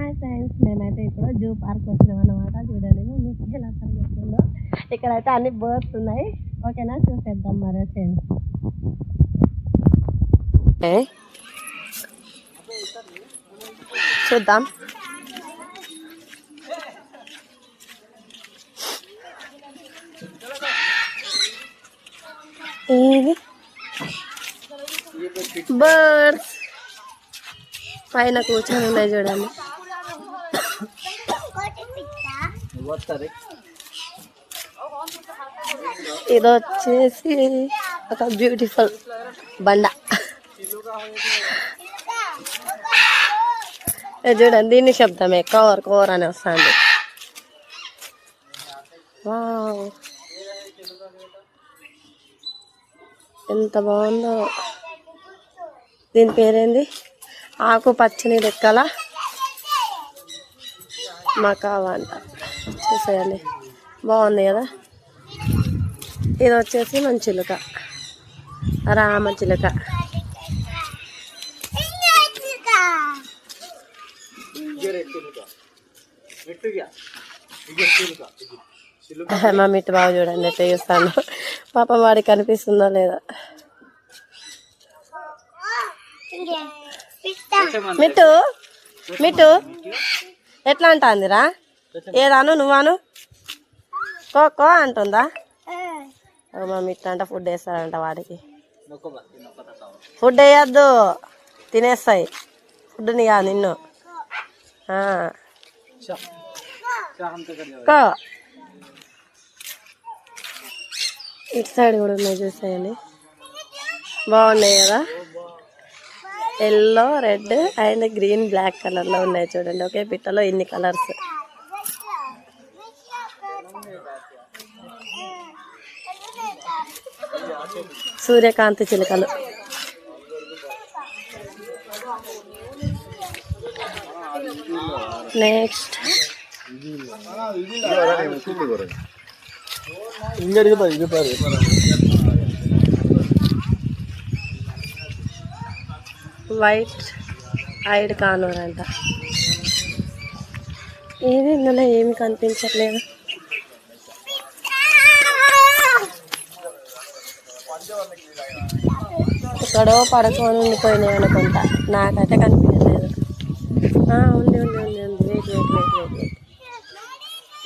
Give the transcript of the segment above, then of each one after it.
Hi friends మేమైతే ఇప్పుడు zoo park వచ్చినాం అన్నమాట చూడండి మీకు ఎలా పరిగెత్తుందో ఇక్కడైతే అన్ని బర్డ్స్ ఉన్నాయి. ఓకేనా? చూసేద్దాం మరి ఫ్రెండ్స్ చూద్దాం. ఏది? బర్డ్స్. పైన కూర్చొని ఉన్నాయి చూడండి. ఇది వచ్చేసి ఒక బ్యూటిఫుల్ బండ. చూడండి దీన్ని శబ్దమే కవర్ కవర్ అని వస్తుంది. వావ్. ఎంత బాగుందో. దీని పేరేంది? ఆకు పచ్చని రెక్కల మకావా అంట. చూసేయండి. బాగుంది కదా? ఇది వచ్చేసి మన చిలుక రామ చిలుక. మా మిట్టు బాగా చూడండి ఎట్లా చూస్తాను. పాప వాడికి కనిపిస్తుందా లేదా? మిట్టు మిట్టు. ఎట్లా అంటాందిరా? ఏదాను నువ్వాను కో కో అంటుందా? ఓ మా మిట్టు అంట ఫుడ్ వేస్తాడంట వాడికి. ఫుడ్ వేయద్దు. తినేస్తాయి. ఫుడ్ని కాదు నిన్ను. ఆ. కో. ఇటు సైడ్ కూడా ఉన్నాయి చూసేయండి. బాగున్నాయి కదా? Yellow red and green black కలర్లో ఉన్నాయి చూడండి. ఒకే పిట్టలో ఇన్ని కలర్స్ సూర్యకాంతి చిలుకలు నెక్స్ట్ వైట్ ఐడ్ కానూర్ అంట ఏది ఇందులో ఏమి కనిపించట్లేదు ఎక్కడో పడుకొని ఉండిపోయినాయి అనుకుంటా. నాకైతే కనిపించలేదు. ఆ, ఉంది ఉంది ఉంది ఉంది. Wait wait wait wait wait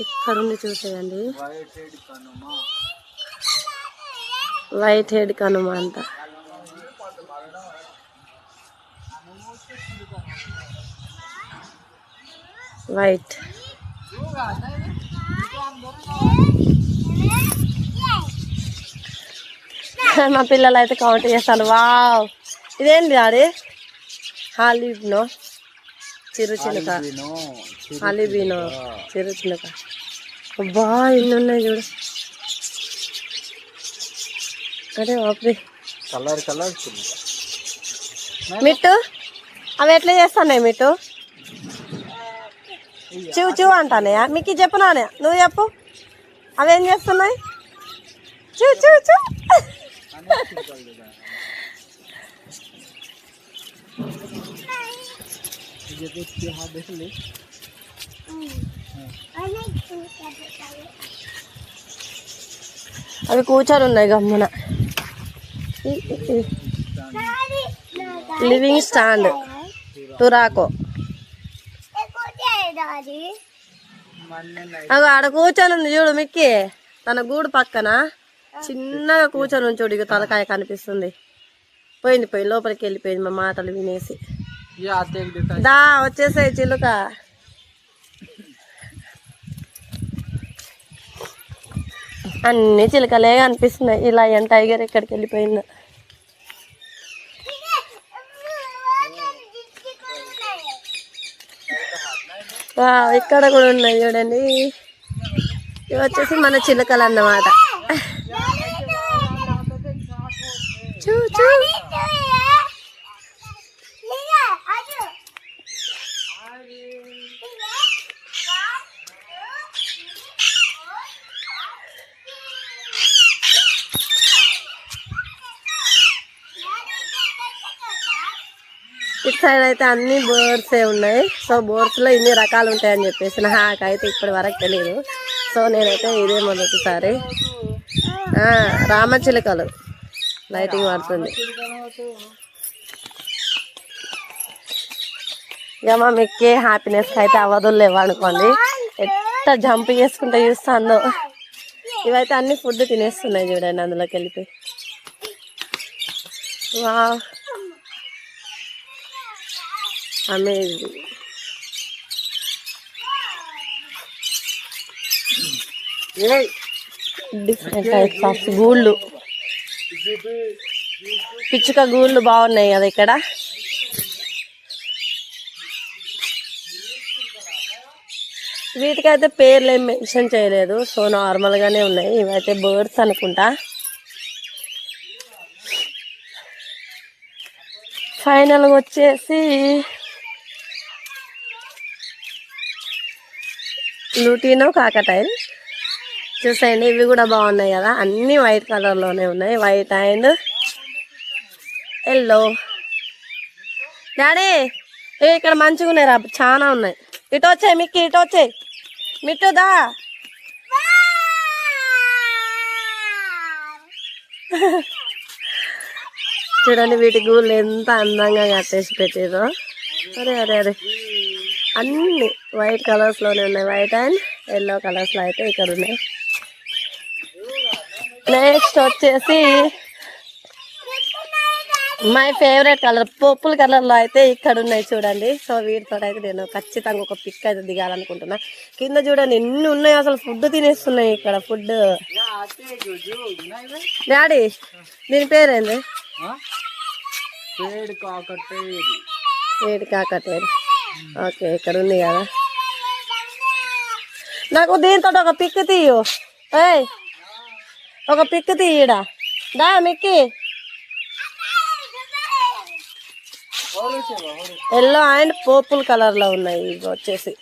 ఇక్కడ ఉంది చూసేయండి. వైట్ హెడ్ కనుమ అంట. వైట్ మా పిల్లలు అయితే కౌంట్ చేస్తాను వావ్ ఇదేంటి డాడీ హాలీబ్నో? చిరు చిలుక. హాలీబీనో చిరు చిలుక. అబ్బా ఇన్ని ఉన్నాయి చూడు? అరే బాప్రే కలర్ కలర్ మిట్టు? అవి ఎట్లా చేస్తానే మిట్టు? చివు చివు అంటానయా మీకు చెప్పనానే నువ్వు చెప్పు. అవి ఏం చేస్తున్నాయి? చూ చూ చూ అవి కూర్చొని ఉన్నాయి గమ్మున లివింగ్ స్టాండ్ టురాకో అవి ఆడ కూర్చొని ఉంది చూడు మిక్కి. తన గూడు పక్కన. చిన్నగా కూర్చొని ఉంది చూడు ఇక తలకాయ కనిపిస్తుంది. పోయింది పోయి లోపలికి వెళ్ళిపోయింది మా మాటలు వినేసి. దా వచ్చేసాయి చిలుక. అన్ని చిలుకలే కనిపిస్తున్నాయి. ఇలా ఎంత టైగర్ ఎక్కడికి వెళ్ళిపోయిందో. ఇక్కడ కూడా ఉన్నాయి చూడండి. ఇవి వచ్చేసి మన చిలుకలు అన్నమాట. చూ ఇటు సైడ్ అయితే అన్ని బర్డ్సే ఉన్నాయి. సో బర్డ్స్లో ఇన్ని రకాలు ఉంటాయని చెప్పేసి నాకైతే ఇప్పటి వరకు తెలియదు సో నేనైతే ఇదే మొదటిసారి. ఆ, రామచిలుకలు. లైటింగ్ పడుతుంది ఇక మా మెక్కే హ్యాపీనెస్ అయితే అవధులు లేవు అనుకోండి. ఎట్ట జంప్ చేసుకుంటూ చూస్తాను ఇవైతే అన్ని ఫుడ్ తినేస్తున్నాయి చూడండి అందులోకి వెళ్ళిపోయి. వా అమేజింగ్ డిఫరెంట్ టైప్స్ ఆఫ్ గూళ్ళు. పిచ్చుక గూళ్ళు బాగున్నాయి కదా ఇక్కడ? వీటికైతే పేర్లు ఏం మెన్షన్ చేయలేదు. సో నార్మల్గానే ఉన్నాయి. ఇవైతే బర్డ్స్ అనుకుంటా. ఫైనల్గా వచ్చేసి లూటీనో కాకటాయిల్ చూసేయండి ఇవి కూడా బాగున్నాయి కదా. అన్నీ వైట్ కలర్లోనే ఉన్నాయి. వైట్ అండ్ ఎల్లో డాడీ ఏ ఇక్కడ మంచిగా ఉన్నాయి రా. చాలా ఉన్నాయి. ఇటు వచ్చాయి మిక్కి ఇటు వచ్చాయి. మిట్టుదా చూడండి వీటి గూళ్ళు ఎంత అందంగా కట్టేసి పెట్టేదో అరే అరే అరే. అన్ని వైట్ కలర్స్లోనే ఉన్నాయి. వైట్ అండ్ ఎల్లో కలర్స్లో అయితే ఇక్కడ ఉన్నాయి. నెక్స్ట్ వచ్చేసి మై ఫేవరెట్ కలర్ పర్పుల్ కలర్లో అయితే ఇక్కడ ఉన్నాయి చూడండి. సో వీటితో అయితే నేను ఖచ్చితంగా ఒక పిక్ అయితే దిగాలనుకుంటున్నా. కింద చూడండి ఎన్ని ఉన్నాయి అసలు? ఫుడ్ తినేస్తున్నాయి ఇక్కడ ఫుడ్ డాడీ దీని పేరేంది? వేడి కాకటేరు. ఓకే ఇక్కడ ఉంది కదా. నాకు దీంతో ఒక పిక్ తీయు. ఏయ్ ఒక పిక్ తీయడా? దా మిక్కి. ఎల్లో అండ్ పర్పుల్ కలర్లో ఉన్నాయి ఇవి వచ్చేసి.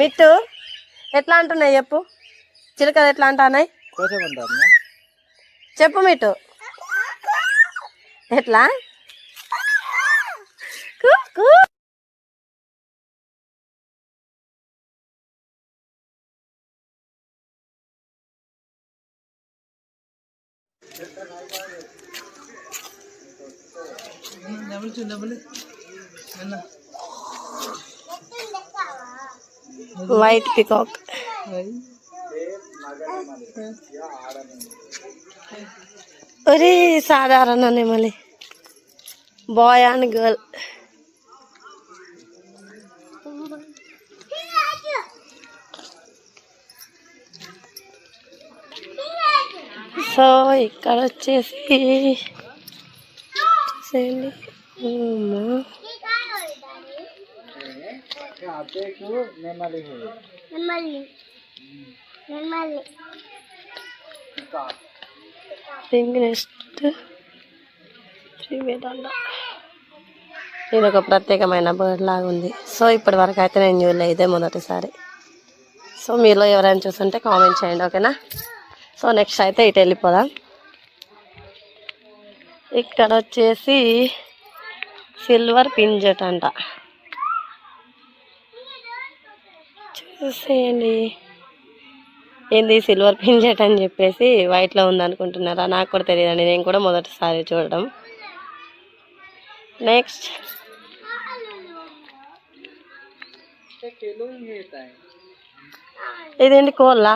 మిట్టు ఎట్లా అంటున్నాయి చెప్పు? చిలకలు ఎట్లా అంటున్నాయి? చెప్పు మిట్టు. ఎట్లా? వైట్ పికాక్ ఒరే సాధారణ నెమలి బాయ్ అండ్ గర్ల్ సో ఇక్కడ వచ్చేసి చూసేయండి నెక్స్ట్. శ్రీవేదాండ ఇది ఒక ప్రత్యేకమైన బర్డ్ లాగా ఉంది. సో ఇప్పటి వరకు అయితే నేను చూడలే ఇదే మొదటిసారి. సో మీలో ఎవరైనా చూస్తుంటే కామెంట్ చేయండి ఓకేనా? సో నెక్స్ట్ అయితే ఇటు వెళ్ళిపోదాం. ఇక్కడ వచ్చేసి సిల్వర్ పింజెట్ అంట. చూసేయండి. ఏంది సిల్వర్ పింజెట్ అని చెప్పేసి వైట్లో ఉందనుకుంటున్నారా? నాకు కూడా తెలియదండి. నేను కూడా మొదటిసారి చూడడం. నెక్స్ట్. ఇదేంటి కోళ్ళ?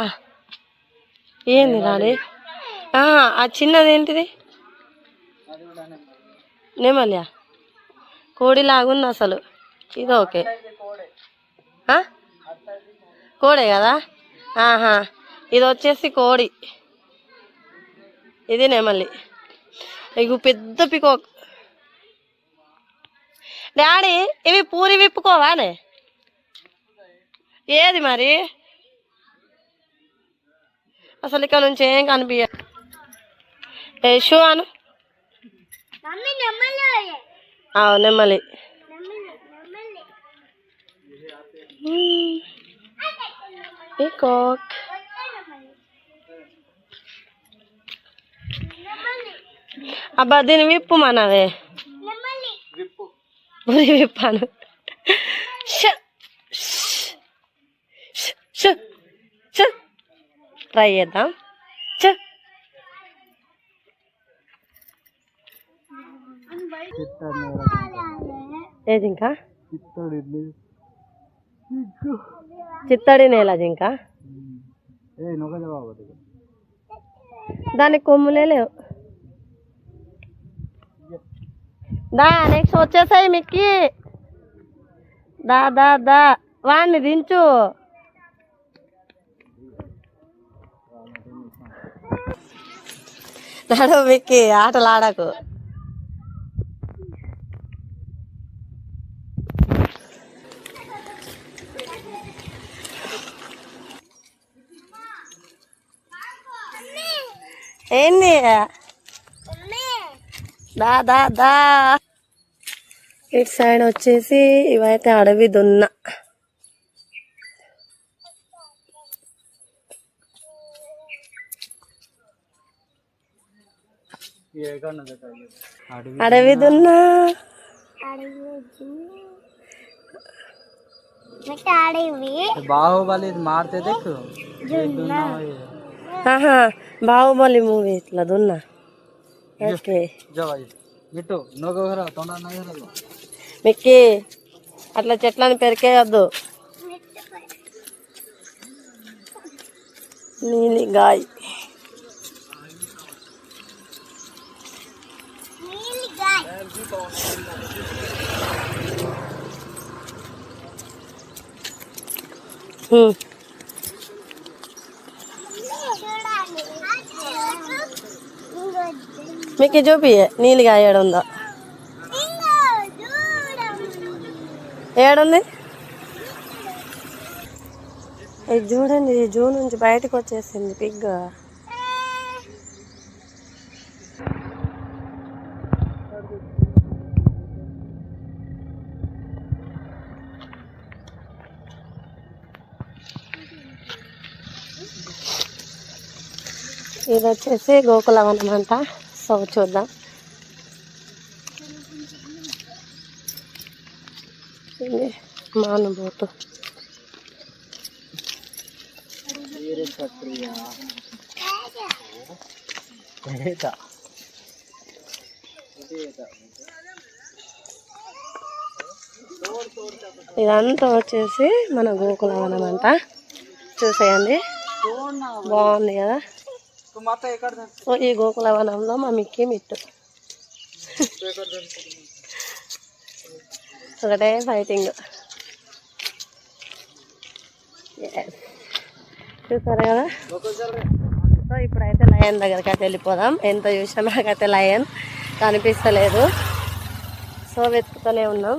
ఏంది రాని ఆ, చిన్నది ఏంటిది? నెమలియా? కోడి లాగుంది అసలు. ఇది ఓకే? కోడే. కదా? ఆహా. ఇది వచ్చేసి కోడి. ఇది నెమలి. ఇగ పెద్ద పికోక్. డాడీ ఇవి పూరి విప్పుకోవానే? ఏది మరి? అసలు ఇక్కడ నుంచి ఏం కనిపించ ఏ షూ అను? అవు నెమ్మలి. పీకాక్ అబ్బా దీన్ని విప్పు మనవే. ఉరి విప్పాను. ష, ష. ట్రై చేద్దాం. చ చిత్తడి ఏది ఇంకా చిత్తడి నేల జింక? దానికి కొమ్ములే లేవు. దా నెక్స్ట్ వచ్చేసాయి మిక్కి. దా దా దా. వాడిని దించు. నడవ మిక్కి ఆటలు ఆడకు ఏంది? దా దా దా. ఇటు సైడ్ వచ్చేసి ఇవైతే అడవి దున్న. అడవి దున్న బాహుబలి మారితే బాహుబలి మూవీ ఇట్లా దున్న. ఓకే. ఇటు నొగర తొండ నగరలో మిక్కి అట్లా చెట్లను పెరికేయద్దు. నీలి గాయ్. మీకు చూపి నీలిగా ఏడుందో? ఏడుంది? ఇది చూడండి జూ నుంచి బయటకు వచ్చేసింది పిగ్ ఇది వచ్చేసి గోకులవనం అంట సో చూద్దాం. ఇది మానుబోటు వీర ఇదంతా వచ్చేసి మన గోకులవనం అంట చూసేయండి. బాగుంది కదా? ఈ ಈ వనంలో మా ಮಮ್ಮಿಕ್ಕಿ మిట్టు ఒకటే ఫైటింగ్ చూసారు కదా సో ఇప్పుడైతే లయన్ దగ్గరికి అయితే వెళ్ళిపోదాం ఎంత చూసినా నాకైతే లయన్ కనిపిస్తలేదు సో వెతుకుతూనే ఉన్నాం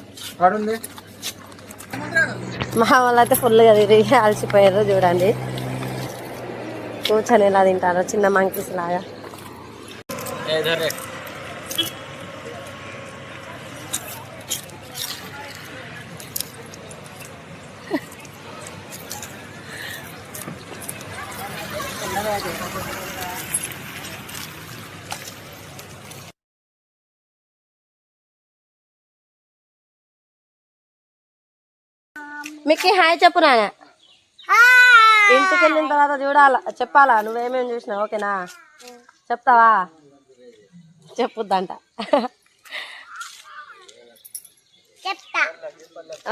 ఉం. థేస్ థేస్ థేస్ పడుంది మా వాళ్ళు అయితే ఫుల్గా తిరిగి అలసిపోయారు చూడండి. కూర్చొని ఎలా తింటారో చిన్న మంకీస్ లాగా. మిక్కీ హాయ్ చెప్పు నాన్న. ఇంటికి వెళ్ళిన తర్వాత చూడాలా చెప్పాలా? నువ్వేమేమి చూసినావు? ఓకేనా? చెప్తావా? చెప్పుద్దంట.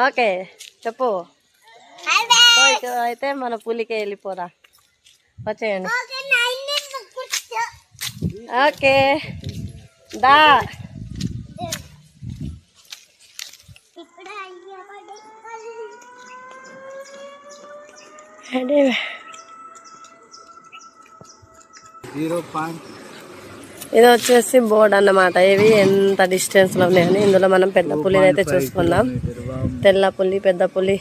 ఓకే చెప్పు. అయితే మన పులికే వెళ్ళిపోరా వచ్చేయండి. ఓకే. దా. ఇది వచ్చేసి బోర్డ్ అన్నమాట. ఇవి ఎంత డిస్టెన్స్లో ఉన్నాయని ఇందులో మనం పెద్ద పులిని అయితే చూసుకుందాం. తెల్ల పులి పెద్ద పులి.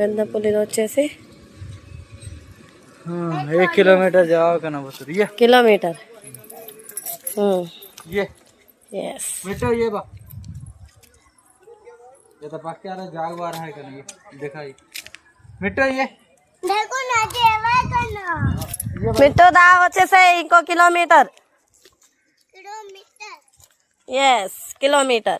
పెద్ద పులి వచ్చేసి కిలోమీటర్ కిలోమీటర్. ఎస్ ये तो पक्के आ रहा जाग आ रहा है कि नहीं? दिखाई। मिट्टो ये। देखो ना देवा तो करना मिट्टो दा होचे से इनको किलोमीटर। किलोमीटर। Yes kilometre.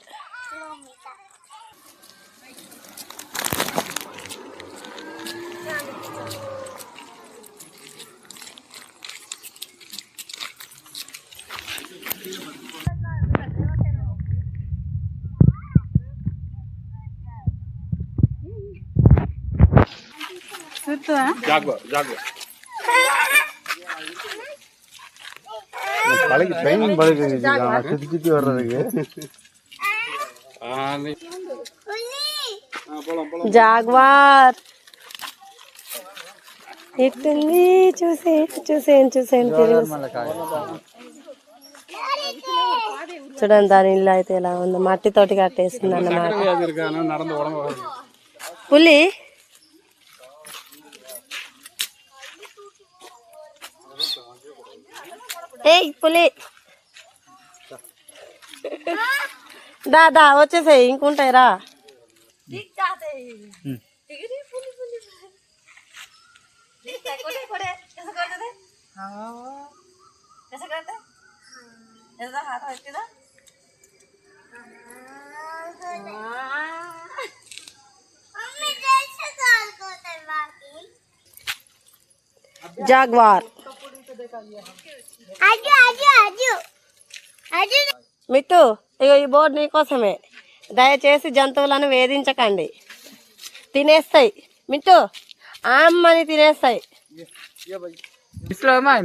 தலைக்கு ட்ரைனிங் பழகிட்டு சுத்தி சுத்தி வர்றதுக்கு జాగ్వార్ ఇట్టుంది చూసేయండి చూసేయండి చూసేయండి తిరిగి చూడండి దాని ఇల్లు అయితే ఎలా ఉందో మట్టితోటి కట్టేస్తుంది అన్నమాట நடந்து உடம்பு పులి పులి దా దా వచ్చేసాయి ఇంకుంటాయి రా మిట్టు ఇగో ఈ బోర్డు నీకోసమే దయచేసి జంతువులను వేధించకండి. తినేస్తాయి. మిట్టు అమ్మని తినేస్తాయి.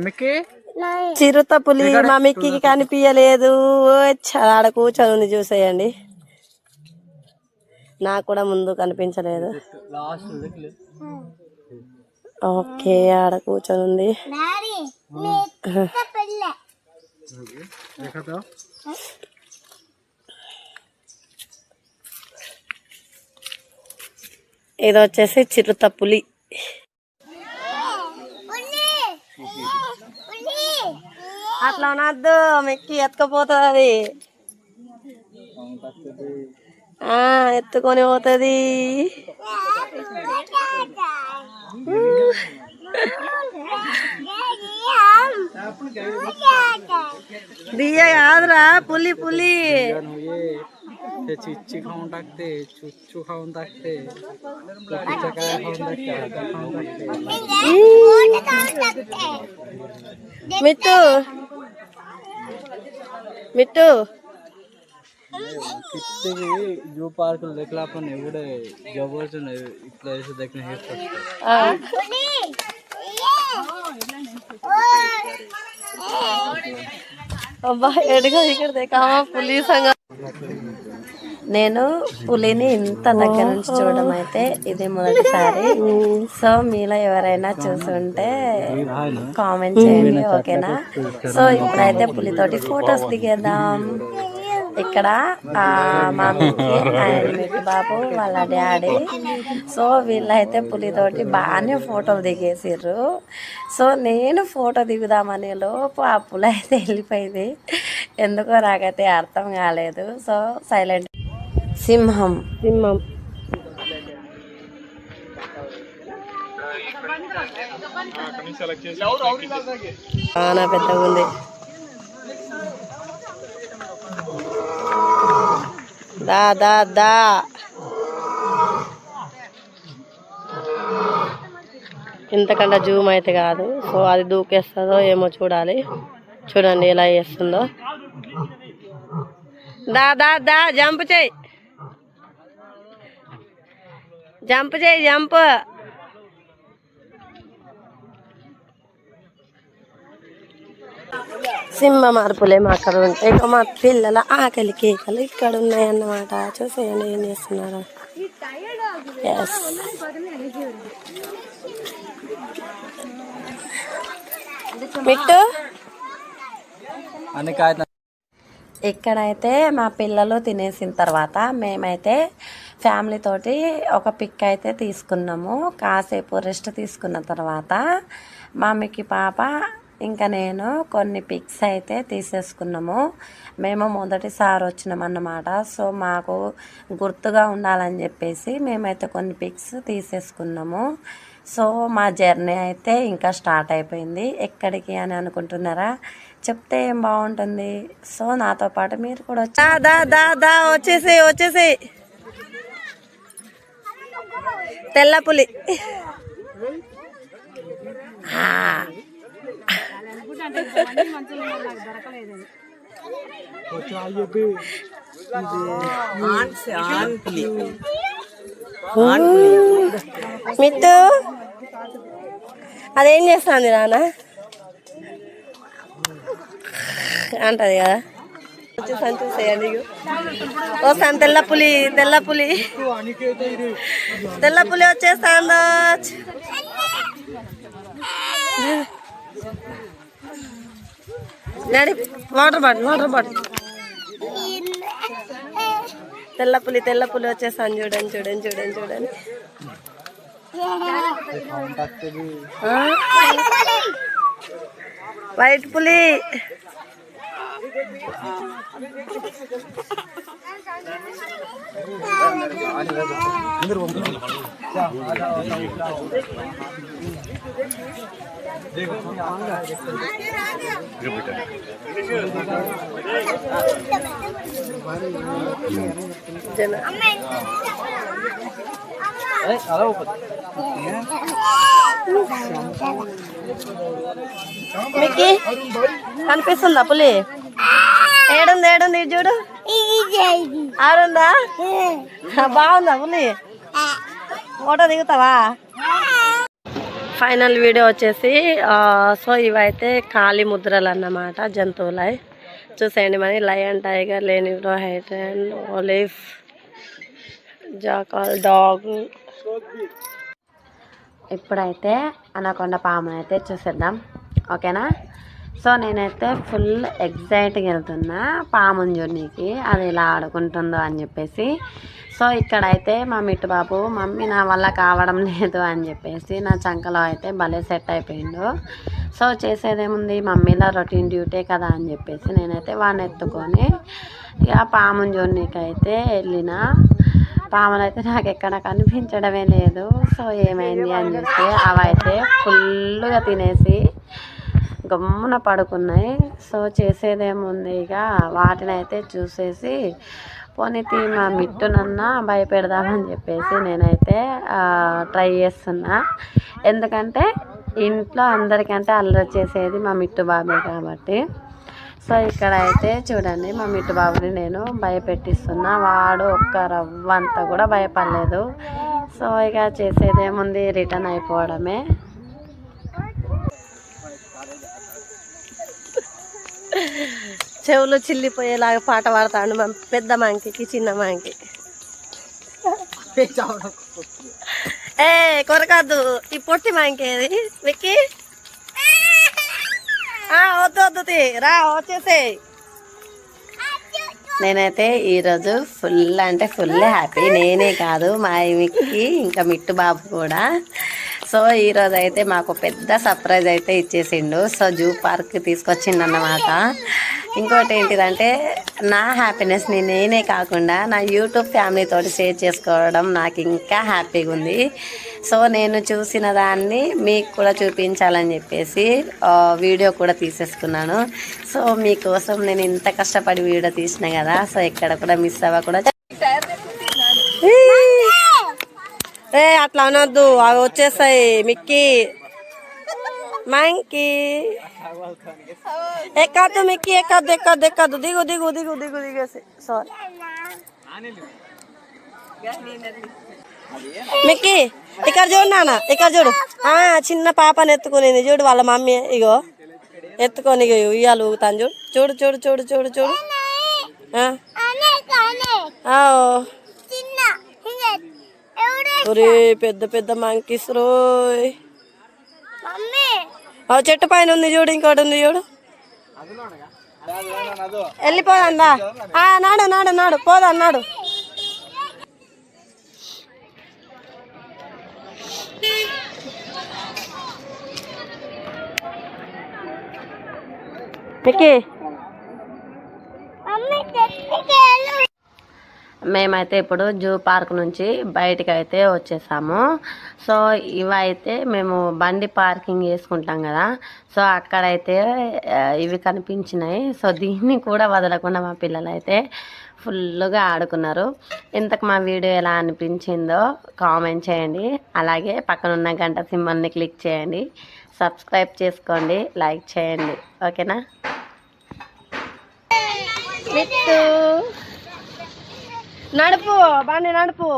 మిక్కి? చిరుత పులి మా మిక్కికి కనిపించలేదు ఆడ కూర్చొని ఉంది చూసేయండి. నాకు కూడా ముందు కనిపించలేదు. ఓకే ఆడ కూర్చొని ఉంది ఇది వచ్చేసి చిరుత పులి. అట్లా అనద్దు మెక్కి ఎత్తుకపోతుంది. అది ఎత్తుకొని పోతుంది. దియ్య కాదురా పులి పులి ये चिच्ची खाऊन टाकते चुच्चू खाऊन टाकते कॉफीच्या काय खाऊन टाकते खाऊन टाकते మిట్టు మిట్టు किती जू पार्क देखला आपण एवढे जवळच नाही इथलं असं देखणं हे फर्स्ट ఆ. అబ్బా ఎడుగా ఇక్కడ దేకామా పులి సంగ నేను పులిని ఇంత దగ్గర నుంచి చూడడం అయితే ఇది మొదటిసారి సో మీలో ఎవరైనా చూసుంటే కామెంట్ చేయండి ఓకేనా సో ఇప్పుడైతే పులితోటి ఫొటోస్ దిగేద్దాం ఇక్కడ ఆ, మా మిక్కీ అండ్ మిక్కీ బాబు వాళ్ళ డాడీ. సో వీళ్ళైతే పులితోటి బాగానే ఫోటోలు దిగేసిర్రు. సో నేను ఫోటో దిగుదామనే లోపు ఆ పులి అయితే వెళ్ళిపోయింది. ఎందుకో నాకైతే అర్థం కాలేదు. So silent. సింహం. సింహం. చాలా పెద్దగా ఉంది దా దా దా. ఇంతకంటే జూమ్ అయితే కాదు. సో అది దూకేస్తుందో ఏమో చూడాలి. చూడండి ఎలా చేస్తుందో. దా దా దా జంప్ చేయి. జంప్ చేయి జంప్. సింహ మార్పులేమో అక్కడ ఉంటాయి ఇక మా పిల్లల ఆకలి కేకలు ఇక్కడ ఉన్నాయన్నమాట చూసేయండి ఏం చేస్తున్నారు. ఎస్ మిట్టు? ఇక్కడైతే మా పిల్లలు తినేసిన తర్వాత మేమైతే ఫ్యామిలీ తోటి ఒక పిక్ అయితే తీసుకున్నాము. కాసేపు రెస్ట్ తీసుకున్న తర్వాత మమ్మీకి పాప ఇంకా నేను కొన్ని పిక్స్ అయితే తీసేసుకున్నాము. మేము మొదటిసారి వచ్చినాం అన్నమాట సో మాకు గుర్తుగా ఉండాలని చెప్పేసి మేమైతే కొన్ని పిక్స్ తీసేసుకున్నాము. సో మా జర్నీ అయితే ఇంకా స్టార్ట్ అయిపోయింది. ఎక్కడికి అని అనుకుంటున్నారా? చెప్తే ఏం బాగుంటుంది? సో నాతో పాటు మీరు కూడా వచ్చి దా దా మిట్టు అదేం. చేస్తుంది నాన్న? అంటది కదా. వస్తాను తెల్ల పులి తెల్ల పులి. తెల్ల పులి వచ్చేస్తాందో? Daddy water bottle water bottle తెల్ల పులి తెల్ల పులి వచ్చేసాను చూడండి చూడండి చూడండి చూడండి. వైట్ పులి. జన అలా కనిపిస్తుందా పులి? ఏడుంది ఏడుంది చూడు. ఆడుందా? బాగుందా పులి? ఫోటో దిగుతావా? ఫైనల్ వీడియో వచ్చేసి సో ఇవైతే కాలి ముద్రలు అన్నమాట జంతువులై. చూసేయండి మరి lion tiger లేనివ్రో height and olive jackal dog. ఇప్పుడైతే అనకొండ పాము అయితే చూసేద్దాం. ఓకేనా? సో నేనైతే ఫుల్ ఎగ్జైట్గా వెళ్తున్నా పాముని చూడనీకి అది ఇలా ఆడుకుంటుందో అని చెప్పేసి. సో ఇక్కడైతే మా మిట్టుబాబు మమ్మీ నా వల్ల కావడం లేదు అని చెప్పేసి నా చంకలో అయితే భలే సెట్ అయిపోయిండు. సో చేసేదేముంది మమ్మీలో రొటీన్ డ్యూటీ కదా అని చెప్పేసి నేనైతే వాడిని ఎత్తుకొని ఇక పాముని చూడనీకి అయితే వెళ్ళిన. పాములు అయితే నాకు ఎక్కడ కనిపించడమే లేదు. సో ఏమైంది అని చూస్తే అవైతే ఫుల్గా తినేసి గమ్మున పడుకున్నాయి. సో చేసేదేముంది ఇక? వాటిని అయితే చూసేసి పోనీతి మా మిట్టునన్నా భయపెడదామని చెప్పేసి నేనైతే ట్రై చేస్తున్నా. ఎందుకంటే ఇంట్లో అందరికంటే అల్లరి చేసేది మా మిట్టు బాబే కాబట్టి. సో ఇక్కడ అయితే చూడండి మా మిట్టు బాబుని నేను భయపెట్టిస్తున్నా. వాడు ఒక్క రవ్వ అంతా కూడా భయపడలేదు. సో ఇక చేసేదేముంది? రిటర్న్ అయిపోవడమే. చెవులు చిల్లిపోయేలాగా పాట పాడతాడు మా పెద్ద మాంకికి చిన్న మాంకి. ఏ కొరకద్దు ఈ పొట్టి మాంకేది ఏది? విక్కి? ఆ, వద్దు వద్దు రా వచ్చేసేయ్. నేనైతే ఈరోజు ఫుల్ అంటే ఫుల్ హ్యాపీ. నేనే కాదు మా మిక్కి ఇంకా మిట్టు బాబు కూడా. సో ఈరోజు అయితే మాకు పెద్ద సర్ప్రైజ్ అయితే ఇచ్చేసిండు. సో జూ పార్క్ తీసుకొచ్చిండు అన్నమాట. ఇంకోటి ఏంటిదంటే నా హ్యాపీనెస్ని నేనే కాకుండా నా యూట్యూబ్ ఫ్యామిలీతో షేర్ చేసుకోవడం నాకు ఇంకా హ్యాపీగా ఉంది. సో నేను చూసిన దాన్ని మీకు కూడా చూపించాలని చెప్పేసి వీడియో కూడా తీసేసుకున్నాను. సో మీకోసం నేను ఇంత కష్టపడి వీడియో తీసిన కదా సో ఎక్కడ కూడా మిస్ అవ్వకుండా ఏ అట్లా అనొద్దు. అవి వచ్చేస్తాయి. మిక్కీ. మంకీ. ఎక్కద్దు మిక్కీ ఎక్కద్దు ఎక్కద్దు ఎక్కద్దు. దిగు దిగు దిగు దిగు దిగేసి. సారీ మిక్కీ ఇక్కడ చూడు నాన్న ఇక్కడ చూడు. ఆ చిన్న పాపని ఎత్తుకునేది. చూడు వాళ్ళ మమ్మీ ఇగో. ఎత్తుకొని ఉయ్యాలు ఊగుతాను చూడు చూడు చూడు చూడు చూడు చూడు. ఒరే పెద్ద పెద్ద మంకీస్ రోయ్. ఆ చెట్టు పైన ఉంది చూడు ఇంకోటి ఉంది చూడు. వెళ్ళిపోదా నాడు నాడు నాడు పోదా నాడు. మేమైతే ఇప్పుడు జూ పార్క్ నుంచి బయటకు అయితే వచ్చేసాము. సో ఇవైతే మేము బండి పార్కింగ్ చేసుకుంటాం కదా. సో అక్కడైతే ఇవి కనిపించినాయి. సో దీన్ని కూడా వదలకుండా మా పిల్లలు అయితే ఫుల్గా ఆడుకున్నారు. ఇంతకు మా వీడియో ఎలా అనిపించిందో కామెంట్ చేయండి. అలాగే పక్కన ఉన్న గంట సింబల్ని క్లిక్ చేయండి. సబ్స్క్రైబ్ చేసుకోండి. లైక్ చేయండి. ఓకేనా? మిట్టు నడుపు బండి నడుపు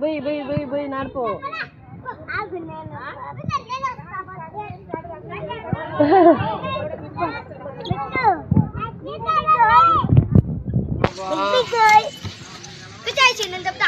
బుయ్ బుయ్ బుయ్ బుయ్ నడుపు చెప్తా